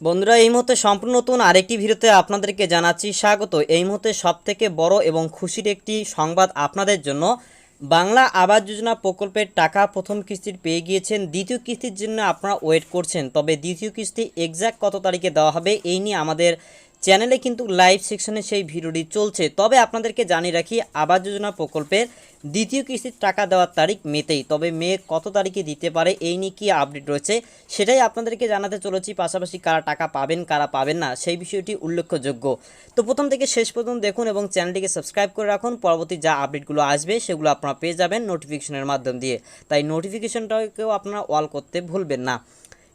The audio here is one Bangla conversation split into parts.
বন্ধুরা, এই মুহূর্তে সম্পূর্ণ নতুন আরেকটি ভিডিওতে আপনাদেরকে জানাচ্ছি স্বাগত। এই মুহূর্তে সবথেকে বড় এবং খুশির একটি সংবাদ আপনাদের জন্য। বাংলা আবাস যোজনা প্রকল্পের টাকা প্রথম কিস্তির পেয়ে গিয়েছেন। দ্বিতীয় কিস্তির জন্য আপনারা ওয়েট করছেন। তবে দ্বিতীয় কিস্তি এক্স্যাক্ট কত তারিখে দেওয়া হবে, এই নিয়ে আমাদের চ্যানেলে কিন্তু লাইভ সেকশনে সেই ভিডিওটি চলছে। তবে আপনাদেরকে জানিয়ে রাখি, আবাস যোজনা প্রকল্পের দ্বিতীয় কিস্তির টাকা দেওয়ার তারিখ মেতেই। তবে মে কত তারিখে দিতে পারে এই নিয়ে কী আপডেট রয়েছে সেটাই আপনাদেরকে জানাতে চলেছি। পাশাপাশি কারা টাকা পাবেন, কারা পাবেন না, সেই বিষয়টি উল্লেখযোগ্য। তো প্রথম থেকে শেষ পর্যন্ত দেখুন এবং চ্যানেলটিকে সাবস্ক্রাইব করে রাখুন। পরবর্তী যা আপডেটগুলো আসবে সেগুলো আপনারা পেয়ে যাবেন নোটিফিকেশনের মাধ্যম দিয়ে। তাই নোটিফিকেশনটাকেও আপনারা অল করতে ভুলবেন না।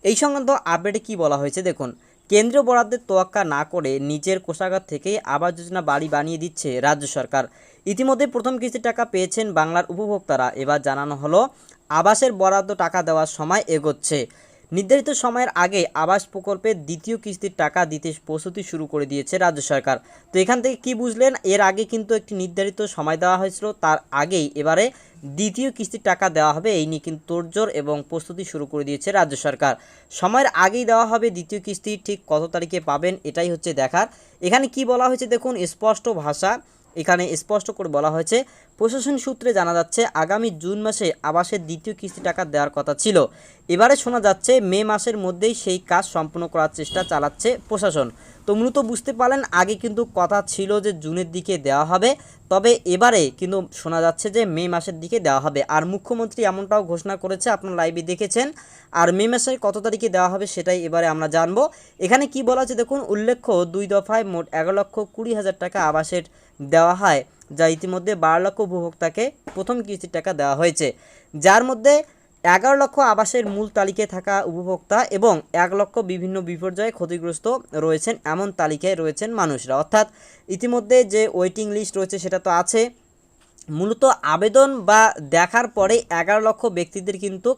এই সংক্রান্ত আপডেটে কি বলা হয়েছে দেখুন কেন্দ্রীয় বরাদ্দের তোয়াক্কা না করে নিজের কোষাগার থেকেই আবাস যোজনা বাড়ি বানিয়ে দিচ্ছে রাজ্য সরকার। ইতিমধ্যে প্রথম কিস্তির টাকা পেয়েছেন বাংলার উপভোক্তারা। এবার জানানো হলো, আবাসের বরাদ্দ টাকা দেওয়ার সময় এগোচ্ছে। নির্ধারিত সময়ের আগে আবাস প্রকল্পের দ্বিতীয় কিস্তির টাকা দিতে প্রস্তুতি শুরু করে দিয়েছে রাজ্য সরকার। তো এখান থেকে কি বুঝলেন? এর আগে কিন্তু একটি নির্ধারিত সময় দেওয়া হয়েছিল, তার আগেই এবারে দ্বিতীয় কিস্তির টাকা দেওয়া হবে এই নিয়ে কিন্তু তোড়জোড় এবং প্রস্তুতি শুরু করে দিয়েছে রাজ্য সরকার। সময়ের আগেই দেওয়া হবে দ্বিতীয় কিস্তি, ঠিক কত তারিখে পাবেন এটাই হচ্ছে দেখার। এখানে কি বলা হয়েছে দেখুন, স্পষ্ট ভাষা এখানে স্পষ্ট করে বলা হয়েছে, প্রশাসন সূত্রে জানা যাচ্ছে, আগামী জুন মাসে আবাসের দ্বিতীয় কিস্তি টাকা দেওয়ার কথা ছিল। এবারে শোনা যাচ্ছে, মে মাসের মধ্যেই সেই কাজ সম্পন্ন করার চেষ্টা চালাচ্ছে প্রশাসন। তো বুঝতে পারলেন, আগে কিন্তু কথা ছিল যে জুনের দিকে দেওয়া হবে, তবে এবারে কিন্তু শোনা যাচ্ছে যে মে মাসের দিকে দেওয়া হবে। আর মুখ্যমন্ত্রী এমনটাও ঘোষণা করেছে, আপনার লাইভে দেখেছেন। আর মে মাসের কত তারিখে দেওয়া হবে সেটাই এবারে আমরা জানব। এখানে কি বলা আছে দেখুন, উল্লেখ্য দুই দফায় মোট এগারো লক্ষ কুড়ি হাজার টাকা আবাসের দেওয়া হয়, যা ইতিমধ্যে বারো লক্ষ উপভোক্তাকে প্রথম কিস্তির টাকা দেওয়া হয়েছে। যার মধ্যে এগারো লক্ষ আবাসের মূল তালিকায় থাকা উপভোক্তা এবং এক লক্ষ বিভিন্ন বিপর্যয়ে ক্ষতিগ্রস্ত রয়েছেন, এমন তালিকায় রয়েছেন মানুষরা। অর্থাৎ ইতিমধ্যে যে ওয়েটিং লিস্ট রয়েছে সেটা তো আছে। মূলত আবেদন বা দেখার পরে এগারো লক্ষ ব্যক্তিদের কিন্তু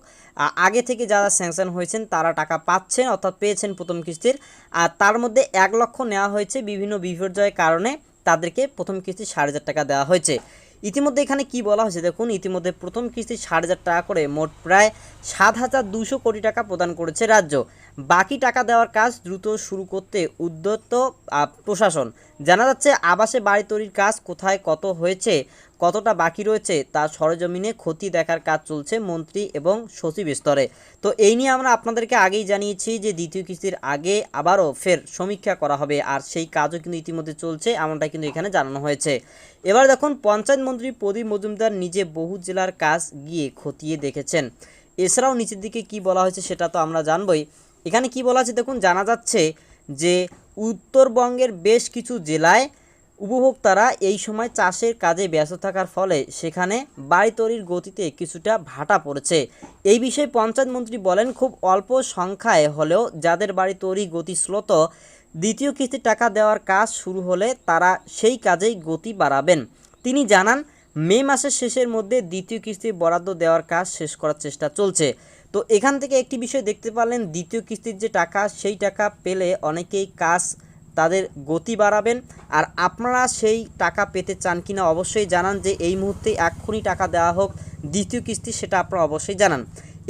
আগে থেকে যারা স্যাংশন হয়েছেন তারা টাকা পাচ্ছেন, অর্থাৎ পেয়েছেন প্রথম কিস্তির। আর তার মধ্যে এক লক্ষ নেওয়া হয়েছে বিভিন্ন বিপর্যয়ের কারণে তাদেরকে প্রথম কিস্তি সাড়ে হাজার টাকা দেওয়া হয়েছে। ইতিমধ্যে এখানে কি বলা হয়েছে দেখুন, ইতিমধ্যে প্রথম কিস্তি ষাট হাজার টাকা করে মোট প্রায় সাত হাজার দুশো কোটি টাকা প্রদান করেছে রাজ্য। বাকি টাকা দেওয়ার কাজ দ্রুত শুরু করতে উদ্যত প্রশাসন। জানা যাচ্ছে, আবাসে বাড়ি তৈরির কাজ কোথায় কত হয়েছে, কতটা বাকি রয়েছে, তা সরজমিনে ক্ষতি দেখার কাজ চলছে মন্ত্রী এবং সচিব স্তরে। তো এই নিয়ে আমরা আপনাদেরকে আগেই জানিয়েছি যে দ্বিতীয় কিস্তির আগে আবারও ফের সমীক্ষা করা হবে, আর সেই কাজও কিন্তু ইতিমধ্যে চলছে এমনটা কিন্তু এখানে জানানো হয়েছে। এবার দেখুন, পঞ্চায়েত মন্ত্রী প্রদীপ মজুমদার নিজে বহু জেলার কাজ গিয়ে খতিয়ে দেখেছেন। এছাড়াও নিচের দিকে কি বলা হয়েছে সেটা তো আমরা জানবই। এখানে কি বলা আছে দেখুন, জানা যাচ্ছে যে উত্তরবঙ্গের বেশ কিছু জেলায় উপভোক্তারা এই সময় চাষের কাজে ব্যস্ত থাকার ফলে সেখানে বাড়ি তৈরির গতিতে কিছুটা ভাটা পড়েছে। এই বিষয়ে পঞ্চায়েত মন্ত্রী বলেন, খুব অল্প সংখ্যায় হলেও যাদের বাড়ি তৈরি গতি স্লোত দ্বিতীয় কিস্তির টাকা দেওয়ার কাজ শুরু হলে তারা সেই কাজেই গতি বাড়াবেন। তিনি জানান, মে মাসের শেষের মধ্যে দ্বিতীয় কিস্তির বরাদ্দ দেওয়ার কাজ শেষ করার চেষ্টা চলছে। তো এখান থেকে একটি বিষয় দেখতে পারলেন, দ্বিতীয় কিস্তির যে টাকা, সেই টাকা পেলে অনেকেই কাজ তাদের গতি বাড়াবেন। আর আপনারা সেই টাকা পেতে চান কিনা অবশ্যই জানান যে এই মুহূর্তে এক্ষুনি টাকা দেওয়া হোক, দ্বিতীয় কিস্তি সেটা আপনারা অবশ্যই জানান।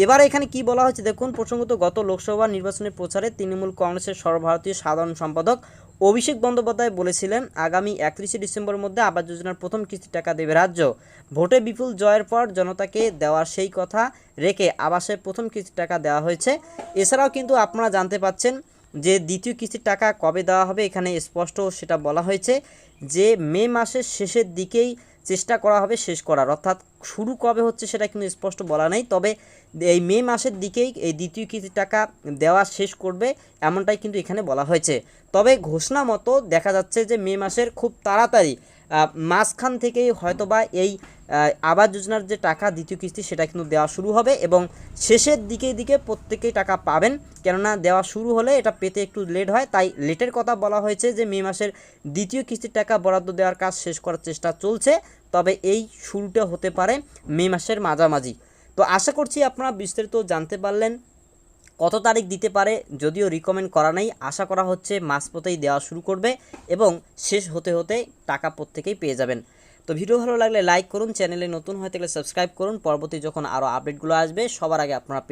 এবার এখানে কি বলা হয়েছে দেখুন, প্রসঙ্গত গত লোকসভা নির্বাচনের প্রচারে তৃণমূল কংগ্রেসের সর্বভারতীয় সাধারণ সম্পাদক অভিষেক বন্দ্যোপাধ্যায় বলেছিলেন, আগামী একত্রিশে ডিসেম্বর মধ্যে আবাস যোজনার প্রথম কিস্তি টাকা দেবে রাজ্য। ভোটে বিপুল জয়ের পর জনতাকে দেওয়ার সেই কথা রেখে আবাসের প্রথম কিস্তি টাকা দেওয়া হয়েছে। এছাড়াও কিন্তু আপনারা জানতে পাচ্ছেন যে দ্বিতীয় কিস্তির টাকা কবে দেওয়া হবে, এখানে স্পষ্ট সেটা বলা হয়েছে যে মে মাসের শেষের দিকেই চেষ্টা করা হবে শেষ করার। অর্থাৎ শুরু কবে হচ্ছে সেটা কিন্তু স্পষ্ট বলা নেই, তবে এই মে মাসের দিকেই এই দ্বিতীয় কিস্তি টাকা দেওয়া শেষ করবে এমনটাই কিন্তু এখানে বলা হয়েছে। তবে ঘোষণা মতো দেখা যাচ্ছে যে মে মাসের খুব তাড়াতাড়ি মাঝখান থেকেই হয়তোবা এই আবাস যোজনার যে টাকা দ্বিতীয় কিস্তি, সেটা কিন্তু দেওয়া শুরু হবে এবং শেষের দিকে দিকে প্রত্যেকেই টাকা পাবেন। কেননা দেওয়া শুরু হলে এটা পেতে একটু লেট হয়। তাই লেটের কথা বলা হয়েছে যে মে মাসের দ্বিতীয় কিস্তির টাকা বরাদ্দ দেওয়ার কাজ শেষ করার চেষ্টা চলছে। তবে এই শুরুটা হতে পারে মে মাসের মাঝামাঝি। তো আশা করছি আপনারা বিস্তারিত জানতে পারলেন, কত তারিখ দিতে পারে, যদিও রিকমেন্ড করা নেই। আশা করা হচ্ছে মাঝপথেই দেওয়া শুরু করবে এবং শেষ হতে হতে টাকা প্রত্যেকেই পেয়ে যাবেন। তো ভিডিও ভালো লাগলে লাইক করুন, চ্যানেলে নতুন হয়ে থাকলে সাবস্ক্রাইব করুন। পরবর্তী যখন আরও আপডেটগুলো আসবে, সবার আগে আপনারা পেয়ে